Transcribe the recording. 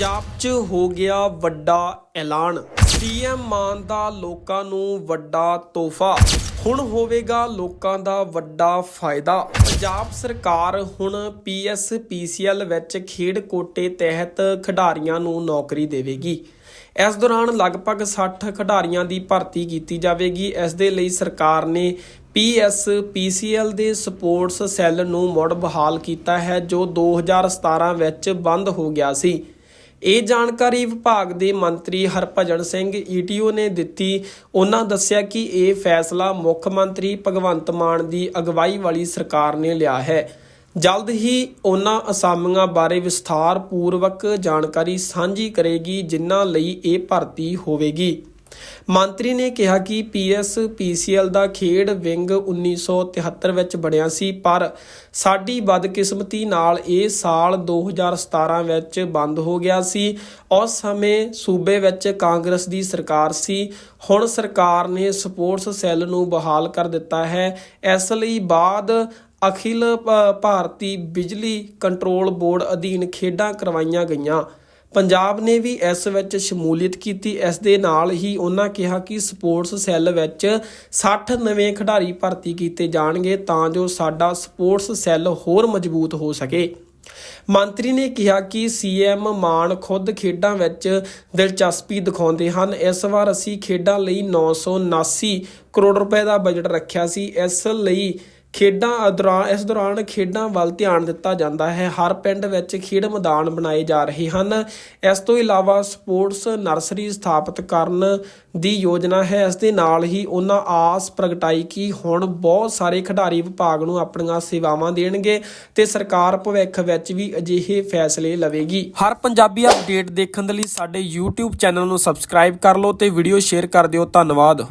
ਪੰਜਾਬ 'ਚ ਹੋ ਗਿਆ ਵੱਡਾ ਐਲਾਨ। ਸੀਐਮ ਮਾਨ ਦਾ ਲੋਕਾਂ ਨੂੰ ਵੱਡਾ ਤੋਹਫਾ। ਹੁਣ ਹੋਵੇਗਾ ਲੋਕਾਂ ਦਾ ਵੱਡਾ ਫਾਇਦਾ। ਪੰਜਾਬ ਸਰਕਾਰ ਹੁਣ ਪੀਐਸ ਪੀਸੀਐਲ ਵਿੱਚ ਖੇਡ ਕੋਟੇ ਤਹਿਤ ਖਿਡਾਰੀਆਂ ਨੂੰ ਨੌਕਰੀ ਦੇਵੇਗੀ। ਇਸ ਦੌਰਾਨ ਲਗਭਗ 60 ਖਿਡਾਰੀਆਂ ਦੀ ਭਰਤੀ ਕੀਤੀ ਜਾਵੇਗੀ। ਇਸ ਦੇ ਲਈ ਸਰਕਾਰ ਨੇ ਪੀਐਸ ਪੀਸੀਐਲ ਦੇ ਸਪੋਰਟਸ ਸੈੱਲ ਨੂੰ ਮੁੜ ਬਹਾਲ ਕੀਤਾ ਹੈ, ਜੋ 2017 ਵਿੱਚ ਬੰਦ ਹੋ ਗਿਆ ਸੀ। ਇਹ ਜਾਣਕਾਰੀ ਵਿਭਾਗ ਦੇ ਮੰਤਰੀ ਹਰਭਜਨ ਸਿੰਘ ਈਟੀਓ ਨੇ ਦਿੱਤੀ। ਉਹਨਾਂ ਦੱਸਿਆ ਕਿ ਇਹ ਫੈਸਲਾ ਮੁੱਖ ਮੰਤਰੀ ਭਗਵੰਤ ਮਾਨ ਦੀ ਅਗਵਾਈ ਵਾਲੀ ਸਰਕਾਰ ਨੇ ਲਿਆ ਹੈ। ਜਲਦ ਹੀ ਉਹਨਾਂ ਅਸਾਮੀਆਂ ਬਾਰੇ ਵਿਸਥਾਰ ਪੂਰਵਕ ਜਾਣਕਾਰੀ ਸਾਂਝੀ ਕਰੇਗੀ, ਜਿਨ੍ਹਾਂ ਲਈ ਇਹ ਭਰਤੀ ਹੋਵੇਗੀ। ਮੰਤਰੀ ਨੇ ਕਿਹਾ ਕਿ ਪੀਐਸ ਪੀਸੀਐਲ ਦਾ ਖੇਡ ਵਿੰਗ 1973 ਵਿੱਚ ਬਣਿਆ ਸੀ, ਪਰ ਸਾਡੀ ਬਦਕਿਸਮਤੀ ਨਾਲ ਇਹ ਸਾਲ 2017 ਵਿੱਚ ਬੰਦ ਹੋ ਗਿਆ ਸੀ। ਉਸ ਸਮੇਂ ਸੂਬੇ ਵਿੱਚ ਕਾਂਗਰਸ ਦੀ ਸਰਕਾਰ ਸੀ। ਹੁਣ ਸਰਕਾਰ ਨੇ ਸਪੋਰਟਸ ਸੈੱਲ ਨੂੰ ਬਹਾਲ ਕਰ ਦਿੱਤਾ ਹੈ। ਇਸ ਲਈ ਬਾਅਦ ਅਖਿਲ ਭਾਰਤੀ ਬਿਜਲੀ ਕੰਟਰੋਲ ਬੋਰਡ ਅਧੀਨ ਖੇਡਾਂ ਕਰਵਾਈਆਂ ਗਈਆਂ। ਪੰਜਾਬ ਨੇ ਵੀ ਇਸ ਵਿੱਚ ਸ਼ਮੂਲੀਅਤ ਕੀਤੀ। ਇਸ ਦੇ ਨਾਲ ਹੀ ਉਹਨਾਂ ਕਿਹਾ ਕਿ ਸਪੋਰਟਸ ਸੈੱਲ ਵਿੱਚ 60 ਨਵੇਂ ਖਿਡਾਰੀ ਭਰਤੀ ਕੀਤੇ ਜਾਣਗੇ ਤਾਂ ਜੋ ਸਾਡਾ ਸਪੋਰਟਸ ਸੈੱਲ ਹੋਰ ਮਜ਼ਬੂਤ ਹੋ ਸਕੇ। ਮੰਤਰੀ ਨੇ ਕਿਹਾ ਕਿ ਸੀਐਮ ਮਾਨ ਖੁਦ ਖੇਡਾਂ ਵਿੱਚ ਦਿਲਚਸਪੀ ਦਿਖਾਉਂਦੇ ਹਨ। ਇਸ ਵਾਰ ਅਸੀਂ ਖੇਡਾਂ ਲਈ 979 ਕਰੋੜ ਰੁਪਏ ਦਾ ਬਜਟ ਰੱਖਿਆ ਸੀ। ਇਸ ਲਈ ਖੇਡਾਂ ਦੌਰਾਨ ਇਸ ਦੌਰਾਨ ਖੇਡਾਂ ਵੱਲ ਧਿਆਨ ਦਿੱਤਾ ਜਾਂਦਾ ਹੈ। ਹਰ ਪਿੰਡ ਵਿੱਚ ਖੇਡ ਮੈਦਾਨ ਬਣਾਏ ਜਾ ਰਹੇ ਹਨ। ਇਸ ਤੋਂ ਇਲਾਵਾ ਸਪੋਰਟਸ ਨਰਸਰੀ ਸਥਾਪਿਤ ਕਰਨ ਦੀ ਯੋਜਨਾ ਹੈ। ਇਸ ਦੇ ਨਾਲ ਹੀ ਉਹਨਾਂ ਆਸ ਪ੍ਰਗਟਾਈ ਕਿ ਹੁਣ ਬਹੁਤ ਸਾਰੇ ਖਿਡਾਰੀ ਵਿਭਾਗ ਨੂੰ ਆਪਣੀਆਂ ਸੇਵਾਵਾਂ ਦੇਣਗੇ ਤੇ ਸਰਕਾਰ ਭਵਿੱਖ ਵਿੱਚ ਵੀ ਅਜਿਹੇ ਫੈਸਲੇ ਲਵੇਗੀ। ਹਰ ਪੰਜਾਬੀ ਅਪਡੇਟ ਦੇਖਣ ਦੇ ਲਈ ਸਾਡੇ YouTube ਚੈਨਲ ਨੂੰ ਸਬਸਕ੍ਰਾਈਬ ਕਰ ਲਓ ਤੇ ਵੀਡੀਓ ਸ਼ੇਅਰ ਕਰ ਦਿਓ। ਧੰਨਵਾਦ।